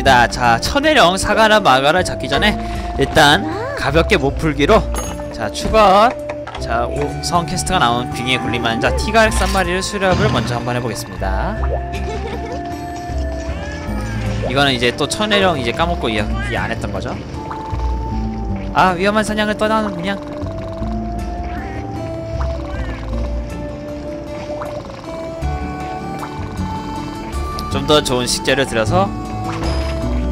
입니다. 자, 천혜령 사과나 마가를 잡기 전에 일단 가볍게 못 풀기로 자 추가 자성 캐스트가 나온 빙의 굴림한 자 티가렉 한 마리를 수렵을 먼저 한번 해보겠습니다. 이거는 이제 또 천혜령 이제 까먹고 이안 했던 거죠. 아 위험한 사냥을 떠나는 그냥 좀더 좋은 식재를 들여서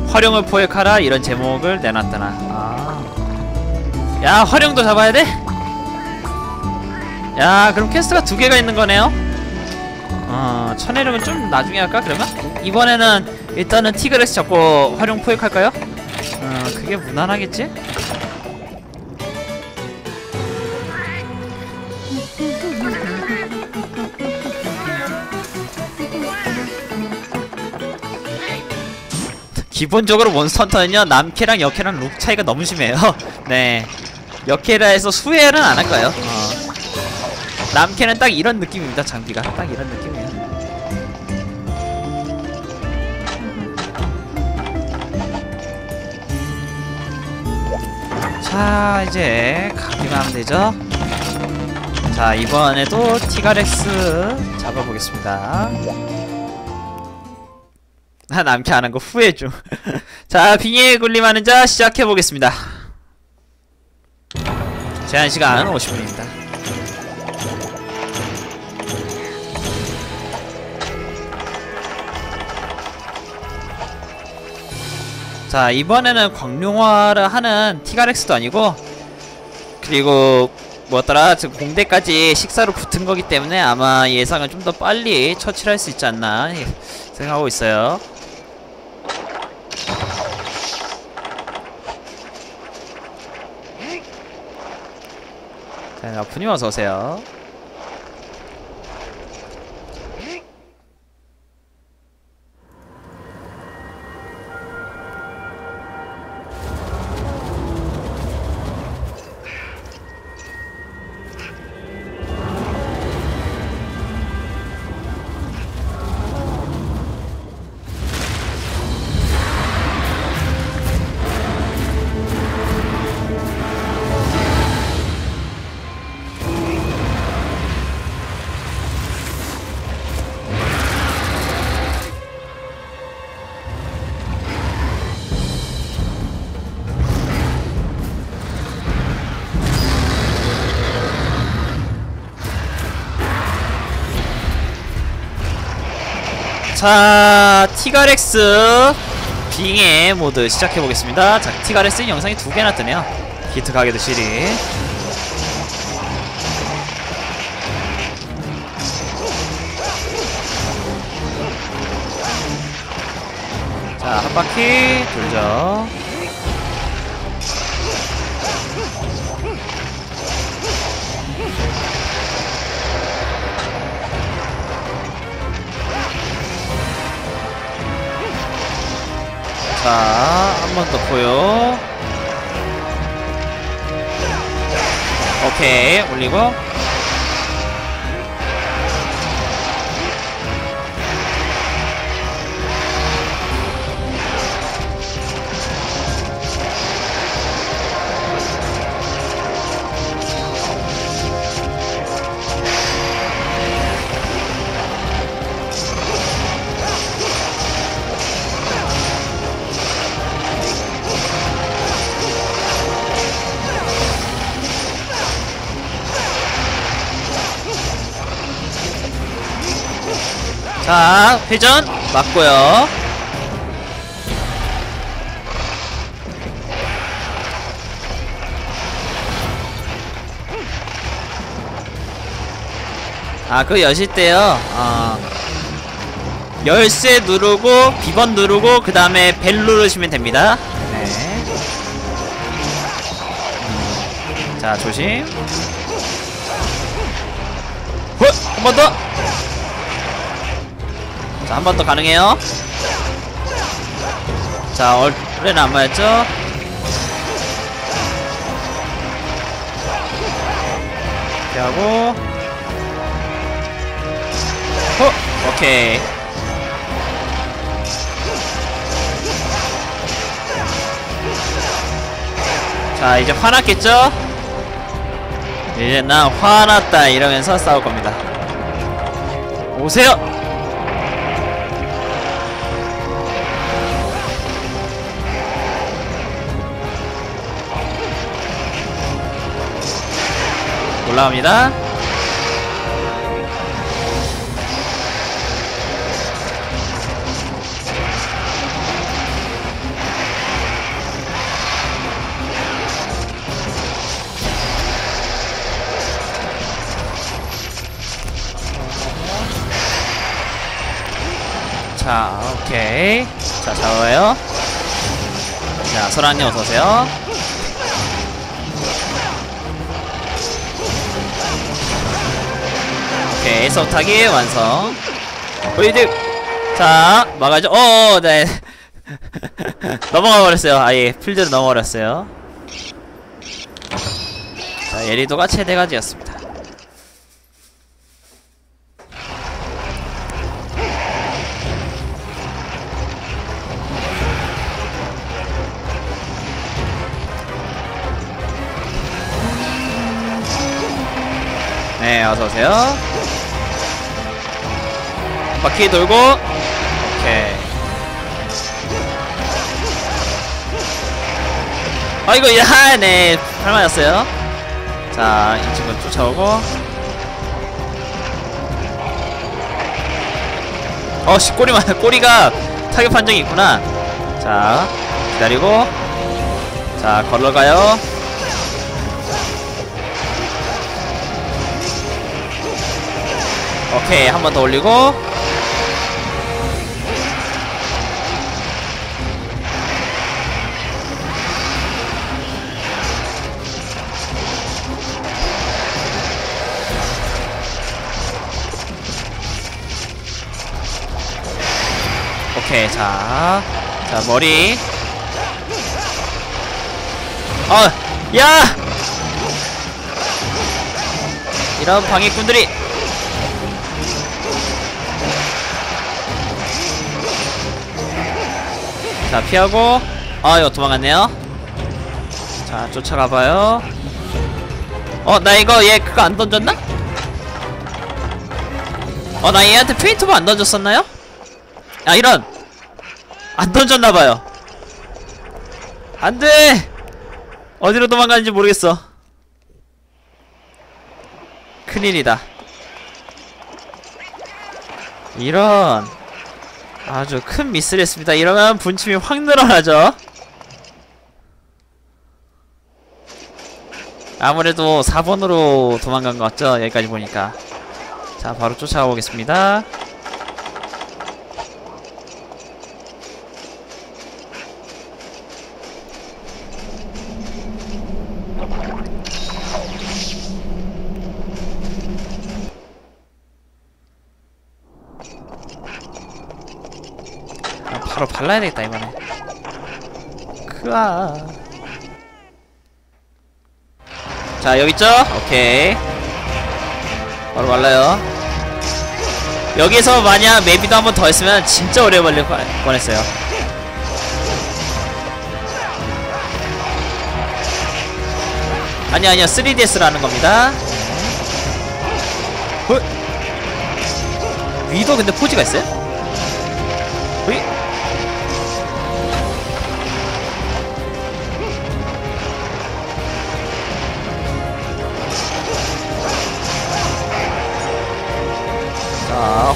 활용을 포획하라 이런 제목을 내놨더나 아. 야 활용도 잡아야 돼? 야 그럼 퀘스트가 두 개가 있는 거네요 어 천혜령은 좀 나중에 할까 그러면? 이번에는 일단은 티그레스 잡고 활용 포획할까요? 어 그게 무난하겠지? 기본적으로 몬스터헌터는요 남캐랑 여캐랑 룩 차이가 너무 심해요. 네. 여캐라 해서 수혜는 안할 거예요. 어. 남캐는 딱 이런 느낌입니다 장비가. 딱 이런 느낌이에요. 자 이제 가기만 하면 되죠? 자 이번에도 티가렉스 잡아보겠습니다 나 남캐 안 한 거 후회 중. 자, 빙의에 굴림하는 자 시작해 보겠습니다. 제한 시간 50분입니다. 자, 이번에는 광룡화를 하는 티가렉스도 아니고 그리고 뭐더라 지금 공대까지 식사로 붙은 거기 때문에 아마 예상은 좀 더 빨리 처치를 할 수 있지 않나 생각하고 있어요. 자, 아프님 어서 오세요. 자, 티가렉스 빙의 모드 시작해 보겠습니다. 자, 티가렉스 영상이 두 개나 뜨네요. 히트 가게도 시리. 자, 한 바퀴 돌죠. 자, 한 번더 보여. 오케이, 올리고. 회전 맞고요. 아, 그 여실 때요. 어, 열쇠 누르고 비번 누르고 그 다음에 벨 누르시면 됩니다. 네. 음, 자, 조심. 한번 더. 자, 한 번 더 가능해요. 자, 얼레는 안 맞았죠? 이렇게 하고. 호! 오케이. 자, 이제 화났겠죠? 이제 난 화났다 이러면서 싸울 겁니다. 오세요! 올라갑니다 자, 오케이. 자, 잡아요. 자, 소라님 어서오세요. 오케이, 서타기 완성. 보이드! 자, 막아줘. 어, 네. 넘어가 버렸어요. 아예, 필드로 넘어가 버렸어요. 자, 예리도가 최대가지였습니다. 네, 어서오세요. 바퀴 돌고, 오케이. 아이고, 야, 네, 팔 맞았어요. 자, 이 친구 쫓아오고. 어, 씨, 꼬리만, 꼬리가 타격 판정이 있구나. 자, 기다리고. 자, 걸러가요. 오케이 한 번 더 올리고 자, 자 머리 어, 야! 이런 방해꾼들이 자 피하고 아 이거 도망갔네요 자 쫓아가봐요 어 나 이거 얘 그거 안 던졌나? 어 나 얘한테 페인트볼 안 던졌었나요? 아 이런 안 던졌나봐요 안돼 어디로 도망가는지 모르겠어 큰일이다 이런 아주 큰 미스를 했습니다. 이러면 분침이 확 늘어나죠. 아무래도 4번으로 도망간 것 같죠? 여기까지 보니까. 자, 바로 쫓아가 보겠습니다. 바로 발라야 되겠다 이번에. 크아. 자 여기 있죠? 오케이. 바로 발라요. 여기서 만약 맵이도 한 번 더 했으면 진짜 오래 걸릴 뻔- 뻔했어요. 아니야 아니야 3DS라는 겁니다. 어? 위도 근데 포즈가 있어요?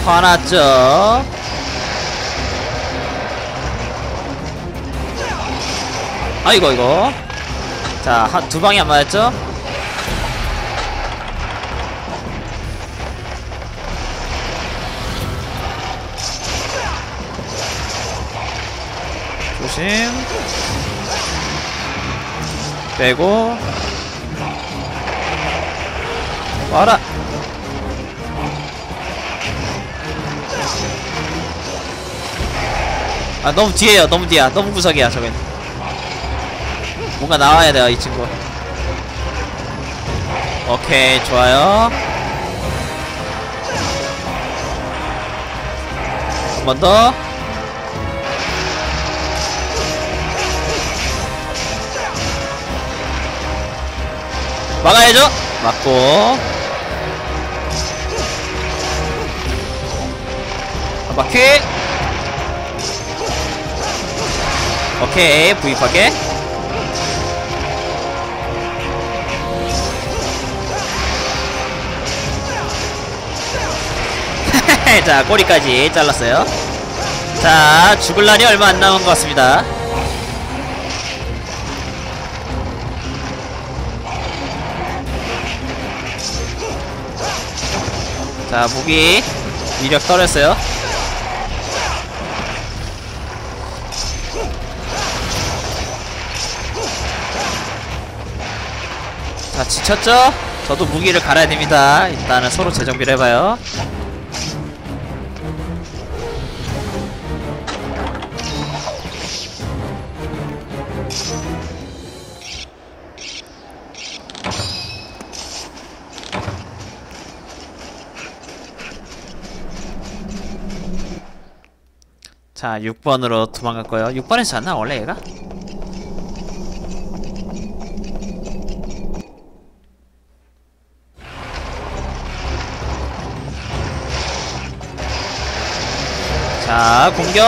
화났죠? 아이고, 이거. 자, 한두 방이 안 맞았죠? 조심. 빼고. 와라. 아 너무 뒤에요. 너무 뒤야. 너무 구석이야 저긴. 뭔가 나와야 돼요 이 친구. 오케이 좋아요. 한 번 더. 막아야죠? 맞고. 한 바퀴 오케이 부입하게. 자 꼬리까지 잘랐어요. 자 죽을 날이 얼마 안 남은 것 같습니다. 자 무기 위력 떨었어요 자 지쳤죠? 저도 무기를 갈아야 됩니다 일단은 서로 재정비를 해봐요 자 6번으로 도망갈 거예요 6번에서 잤나 원래 얘가? 자 공격.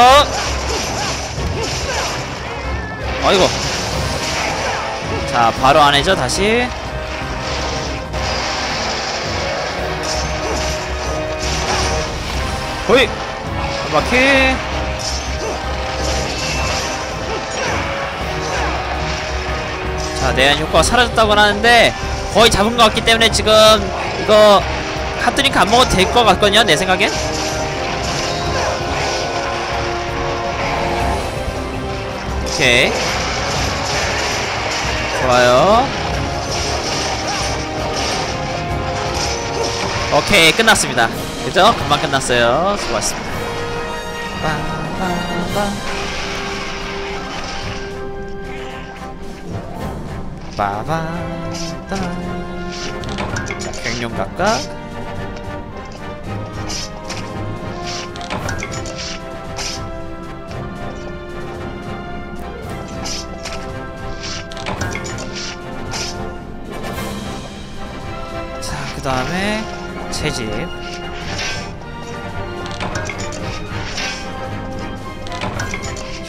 어이구 자 바로 안해죠 다시. 호이! 한 바퀴 자 내한 효과가 사라졌다고 하는데 거의 잡은 것 같기 때문에 지금 이거 핫드링크 안 먹어도 될 것 같거든요 내 생각엔 오케이. 좋아요. 오케이 끝났습니다. 그죠? 금방 끝났어요. 수고하셨습니다. 빠바바 빠바다 자 갱룡 각각 다음에 채집.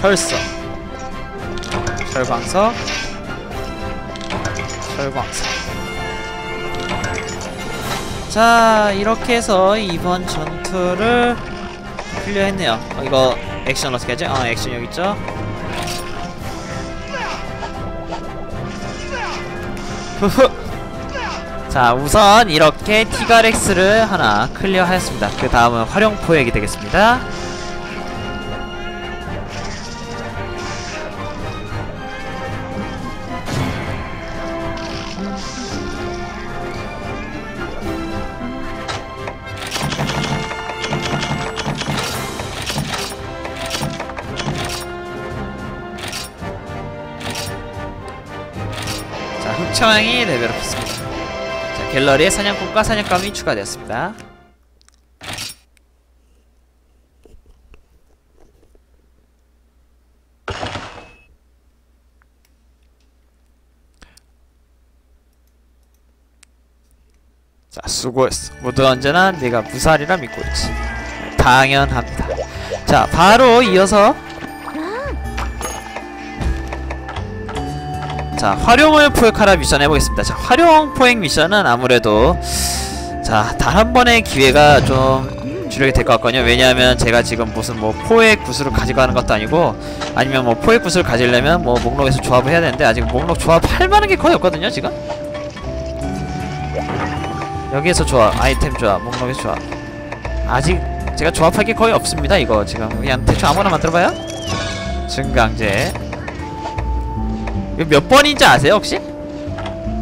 혈서. 철광석 철광석 자 이렇게 해서 이번 전투를 클리어했네요. 어, 이거 액션 어떻게 하지? 어 액션 여기 있죠? 후후 자 우선 이렇게 티가렉스를 하나 클리어하였습니다. 그 다음은 활용포획이 되겠습니다. 자 레벨업했습니다 자 갤러리에 사냥꾼과 사냥감이 추가되었습니다. 자 수고했어. 모두 언제나 네가 무사리라 믿고 있지. 당연합니다. 자 바로 이어서 자 활용을 포획하라 미션 해보겠습니다. 자 활용 포획 미션은 아무래도 자 단 한 번의 기회가 좀 주력이 될 것 같거든요. 왜냐하면 제가 지금 무슨 뭐 포획 구슬을 가져가는 것도 아니고 아니면 뭐 포획 구슬을 가지려면 뭐 목록에서 조합을 해야 되는데 아직 목록 조합할 만한 게 거의 없거든요 지금. 여기에서 조합 아이템 조합 목록에서 조합. 아직 제가 조합할 게 거의 없습니다 이거. 지금 그냥 대충 아무나 만들어봐요. 증강제 몇 번인지 아세요 혹시?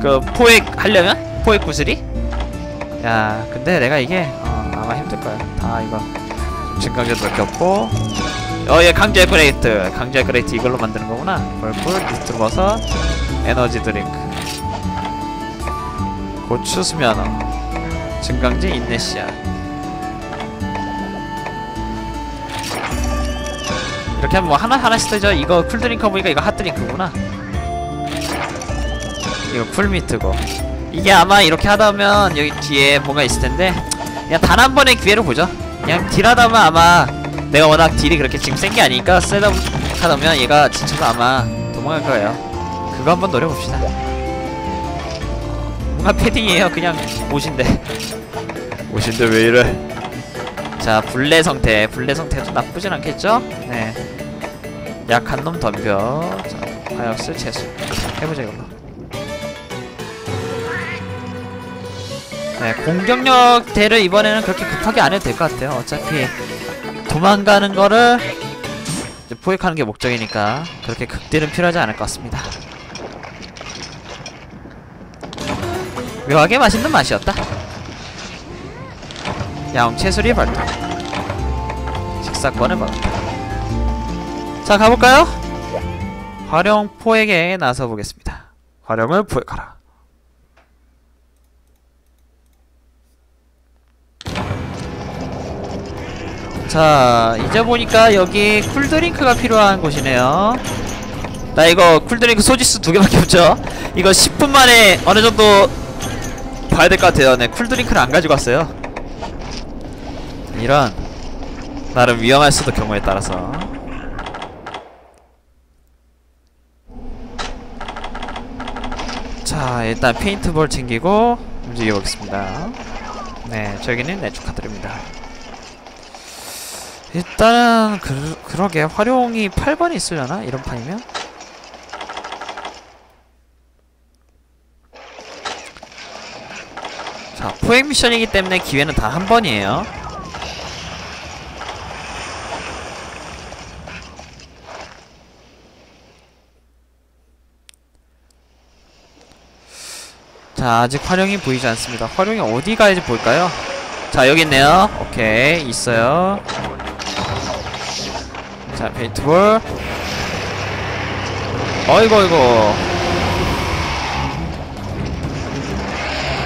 그 포획 하려면? 포획 구슬이? 야 근데 내가 이게 어, 아마 힘들 거야. 다 이거 증강제도 몇개 없고. 어예 강제 그레이트. 강제 그레이트 이걸로 만드는 거구나. 벌풀 리스트 버섯 에너지 드링크. 고추 수면어 증강제 인내시아 이렇게 하면 뭐 하나 하나씩 되죠. 이거 쿨드링크 보니까 이거 핫드링크구나 이거 쿨미트고. 이게 아마 이렇게 하다 보면 여기 뒤에 뭔가 있을 텐데 그냥 단 한 번의 기회를 보죠. 그냥 딜하다 보면 아마 내가 워낙 딜이 그렇게 지금 센 게 아니니까 세다 하다 보면 얘가 지쳐서 아마 도망갈 거예요. 그거 한번 노려봅시다. 뭔가 패딩이에요. 그냥 옷인데. 옷인데 왜 이래? 자 불내 상태. 불내 상태가 좀 나쁘진 않겠죠? 네. 약한 놈 덤벼. 자 화약술 채수 해보자 이걸로 네 공격력 대를 이번에는 그렇게 급하게 안 해도 될 것 같아요. 어차피 도망가는 거를 포획하는 게 목적이니까 그렇게 극딜은 필요하지 않을 것 같습니다. 묘하게 맛있는 맛이었다. 야옹 채소리 발동. 식사권을 받았다. 자 가볼까요? 활용 포획에 나서 보겠습니다. 활용을 포획하라 자 이제 보니까 여기 쿨드링크가 필요한 곳이네요. 나 이거 쿨드링크 소지수 두 개밖에 없죠? 이거 10분 만에 어느 정도 봐야 될 것 같아요. 네 쿨드링크를 안 가지고 왔어요. 이런. 나름 위험할 수도 경우에 따라서. 자 일단 페인트볼 챙기고 움직여 보겠습니다. 네 저기는 네 축하드립니다 일단은 그, 그러게 활용이 8번이 있으려나? 이런 판이면? 자 포획 미션이기 때문에 기회는 다 한 번이에요 자 아직 활용이 보이지 않습니다 활용이 어디 가야지 볼까요? 자 여기 있네요 오케이 있어요 자 페인트볼. 어이구 어이구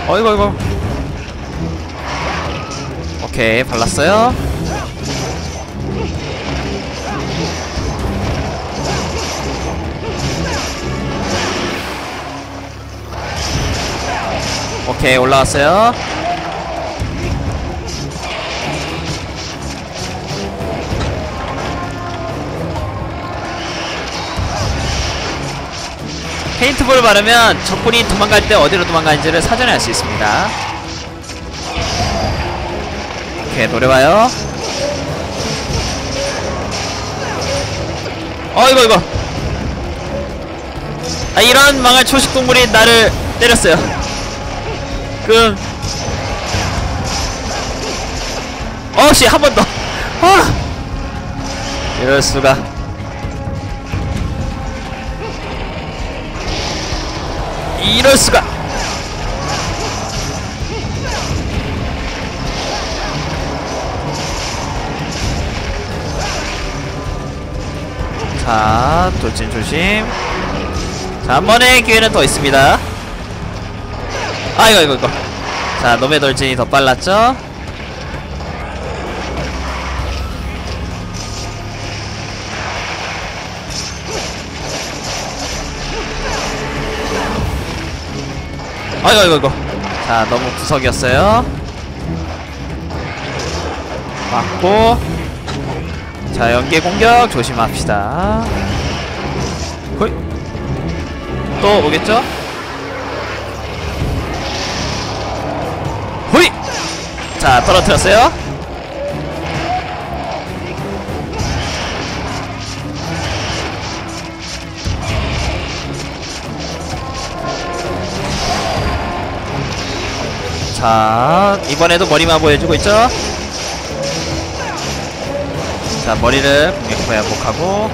어이구 어이구 오케이 발랐어요. 오케이 올라왔어요 페인트볼을 바르면 적군이 도망갈 때 어디로 도망가는지를 사전에 알 수 있습니다. 오케이 노려봐요. 어 이거 이거. 아 이런 망할 초식 동물이 나를 때렸어요. 그 어씨 한 번더. 아! 이럴수가 이럴 수가. 자 돌진 조심. 자한 번의 기회는 더 있습니다. 아 이거 이거 이거. 자 놈의 돌진이 더 빨랐죠 아이고 아이고 아이고. 자 너무 구석이었어요. 맞고. 자 연계 공격 조심합시다. 호이 또 오겠죠? 호이! 자 떨어뜨렸어요 자 이번에도 머리만 보여주고 있죠? 자 머리를 공격해보하고.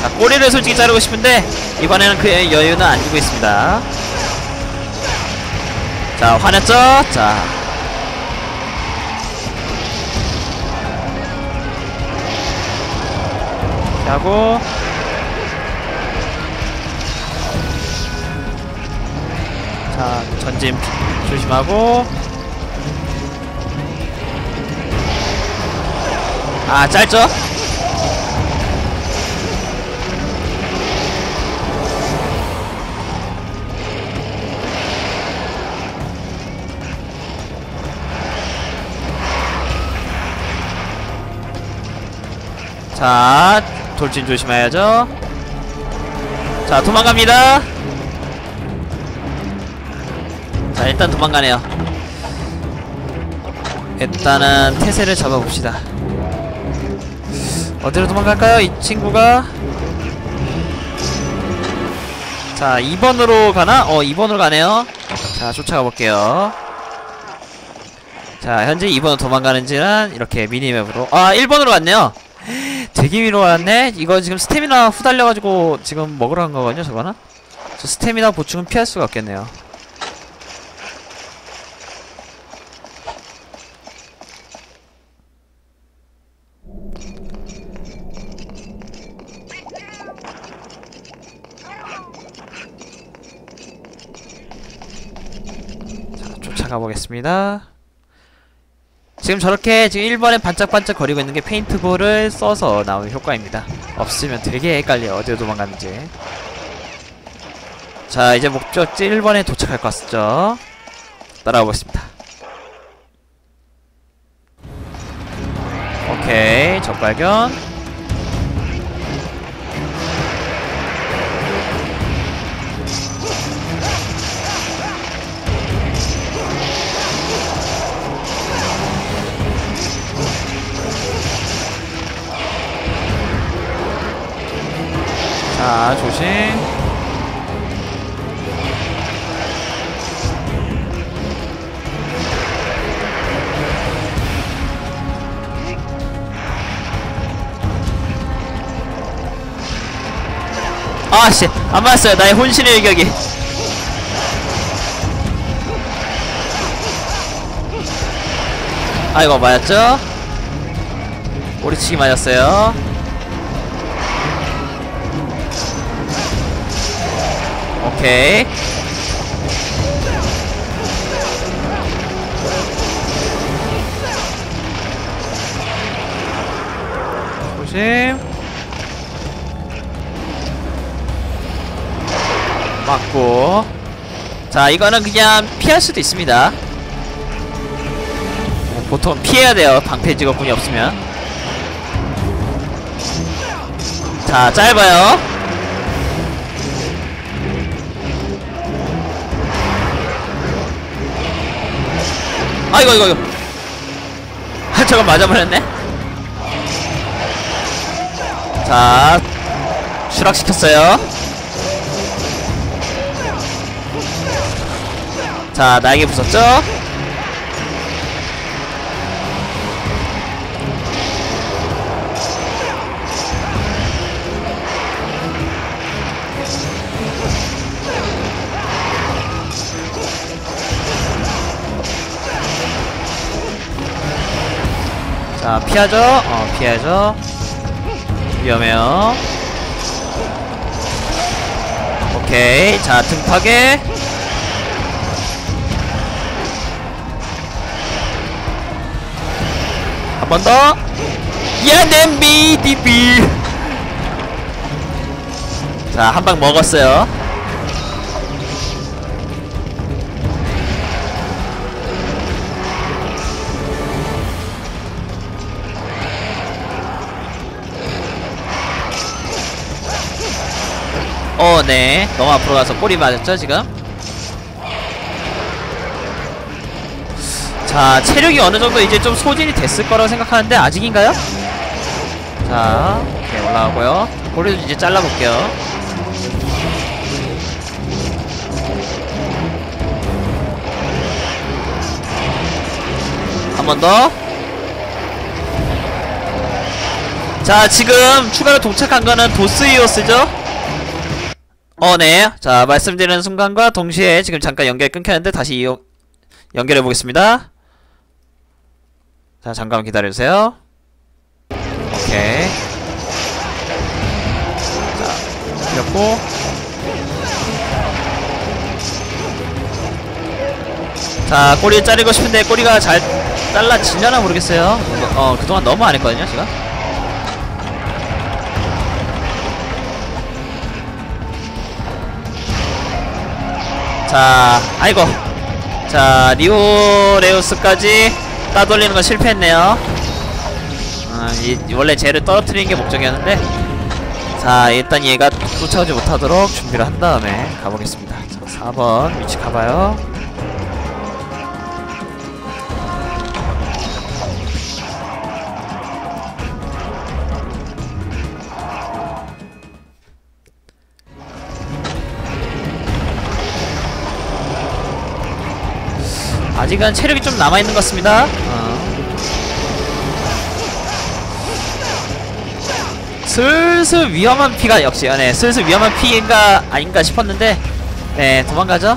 자 꼬리를 솔직히 자르고 싶은데 이번에는 그의 여유는 안 주고 있습니다. 자 화냈죠? 자 하고 던짐 조심하고. 아 짧죠? 자 돌진 조심해야죠. 자 도망갑니다. 자 일단 도망가네요. 일단은 태세를 잡아봅시다. 어디로 도망갈까요? 이 친구가? 자 2번으로 가나? 어 2번으로 가네요. 자 쫓아가 볼게요. 자 현재 2번으로 도망가는지는 이렇게 미니맵으로. 아 1번으로 갔네요. 되게 위로 왔네. 이거 지금 스태미나 후달려가지고 지금 먹으러 간 거거든요 저거는? 저 스태미나 보충은 피할 수가 없겠네요 쫓아가 보겠습니다 지금 저렇게 지금 1번에 반짝반짝 거리고 있는 게 페인트볼을 써서 나오는 효과입니다. 없으면 되게 헷갈려요. 어디로 도망가는지. 자, 이제 목적지 1번에 도착할 것 같죠? 따라가 보겠습니다. 오케이, 적발견. 자, 조심. 아씨, 안 맞았어요. 나의 혼신의 일격이. 아이고, 맞았죠? 오리치기 맞았어요. 오케이. 조심. 맞고. 자, 이거는 그냥 피할 수도 있습니다. 어, 보통 피해야 돼요. 방패 직업군이 없으면. 자, 짧아요. 아이고 이거 이거. 아 저거 맞아버렸네. 자 추락시켰어요. 자 날개 부쉈죠 자 피하죠? 어 피하죠. 위험해요. 오케이. 자 등파괴. 한 번 더. 야 냄비 디비 자 한 방 먹었어요 어, 네. 너무 앞으로 가서 꼬리 맞았죠, 지금? 자, 체력이 어느 정도 이제 좀 소진이 됐을 거라고 생각하는데, 아직인가요? 자, 오케이, 올라가고요. 꼬리도 이제 잘라볼게요. 한 번 더. 자, 지금 추가로 도착한 거는 도스 이오스죠? 어, 네. 자, 말씀드리는 순간과 동시에 지금 잠깐 연결 끊겼는데 다시 이용, 연결해 보겠습니다. 자, 잠깐 기다려주세요. 오케이. 자, 이렇고. 자, 꼬리 자르고 싶은데 꼬리가 잘 잘라지려나 모르겠어요. 어, 그동안 너무 안 했거든요, 제가. 자, 아이고. 자, 리오레우스까지 따돌리는 건 실패했네요. 아, 이, 원래 쟤를 떨어뜨리는 게 목적이었는데 자 일단 얘가 쫓아오지 못하도록 준비를 한 다음에 가보겠습니다 자 4번 위치 가봐요 아직은 체력이 좀 남아있는 것 같습니다. 어. 슬슬 위험한 피가 역시 아, 네 슬슬 위험한 피가 아닌가 싶었는데 네 도망가죠?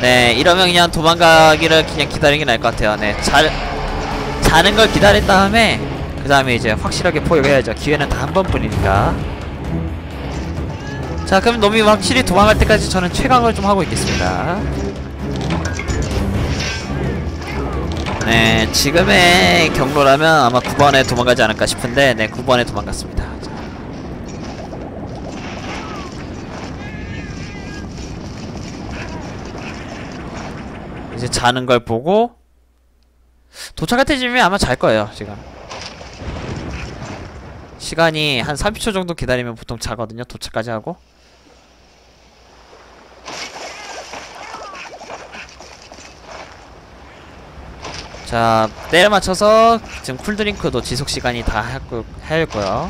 네 이러면 그냥 도망가기를 그냥 기다리는 게 나을 것 같아요. 네잘 자는 걸 기다린 다음에 그 다음에 이제 확실하게 포격해야죠. 기회는 다 한 번뿐이니까. 자 그럼 놈이 확실히 도망갈 때까지 저는 최강을 좀 하고 있겠습니다 네, 지금의 경로라면 아마 9번에 도망가지 않을까 싶은데, 네, 9번에 도망갔습니다. 자. 이제 자는 걸 보고, 도착할 때쯤이면 아마 잘 거예요, 지금. 시간이 한 30초 정도 기다리면 보통 자거든요, 도착까지 하고. 자, 때에 맞춰서 지금 쿨드링크도 지속 시간이 다 하고 할 거요.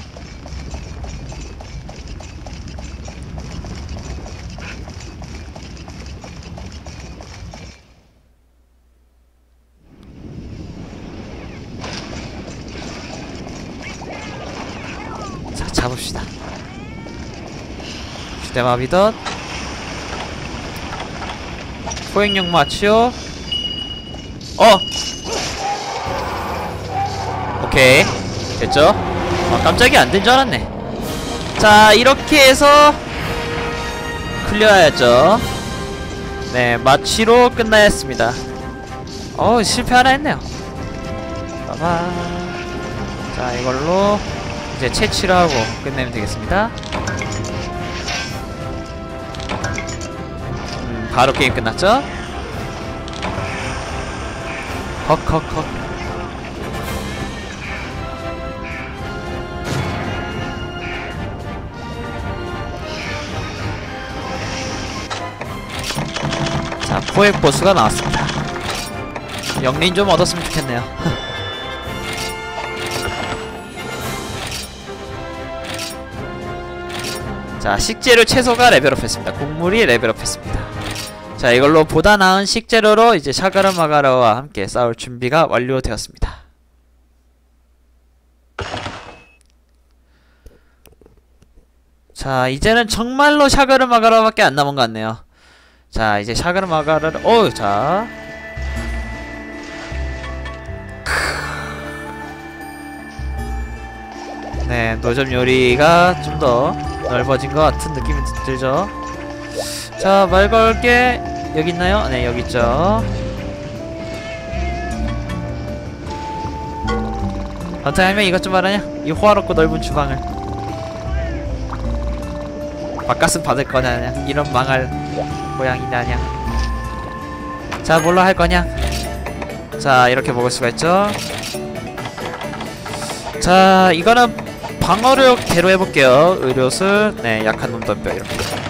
자, 잡읍시다. 휴대마비덧 포획용 마치오 어! 오케이. 됐죠? 아 깜짝이야 안 된 줄 알았네. 자 이렇게 해서 클리어하였죠. 네 마취로 끝나야 했습니다. 어 실패 하나 했네요. 빠바 자 이걸로 이제 채취를 하고 끝내면 되겠습니다. 음, 바로 게임 끝났죠? 헉헉헉 자, 포획 보스가 나왔습니다. 영린 좀 얻었으면 좋겠네요. 자, 식재료 채소가 레벨업 했습니다. 곡물이 레벨업했습니다. 자, 이걸로 보다 나은 식재료로 이제 샤가르 마가라와 함께 싸울 준비가 완료되었습니다. 자, 이제는 정말로 샤가르 마가라밖에 안 남은 것 같네요. 자 이제 샤가르 마가르를 어우 자 네, 노점 요리가 좀 더 넓어진 것 같은 느낌이 들죠. 자, 말 걸게 여기 있나요? 네, 여기 있죠. 어떻게 하면 이것 좀 알아냐? 이 호화롭고 넓은 주방을 바깥은 받을 거냐냐? 이런 망할 고양이냐냐? 자, 뭘로 할 거냐? 자, 이렇게 먹을 수가 있죠. 자, 이거는 방어력 대로 해볼게요. 의료술, 네, 약한 놈 덤벼 이렇게.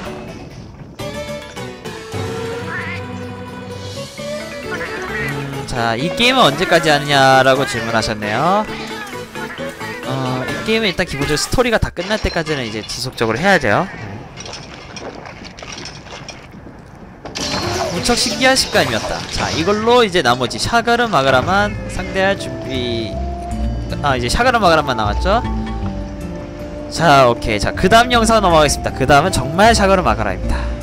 자, 이 게임은 언제까지 하느냐라고 질문하셨네요. 어, 이 게임은 일단 기본적으로 스토리가 다 끝날 때까지는 이제 지속적으로 해야 돼요. 무척 신기한 식감이었다. 자, 이걸로 이제 나머지 샤가르 마가라만 상대할 준비. 아, 이제 샤가르 마가라만 남았죠? 자, 오케이. 자, 그 다음 영상 넘어가겠습니다. 그 다음은 정말 샤가르 마가라입니다.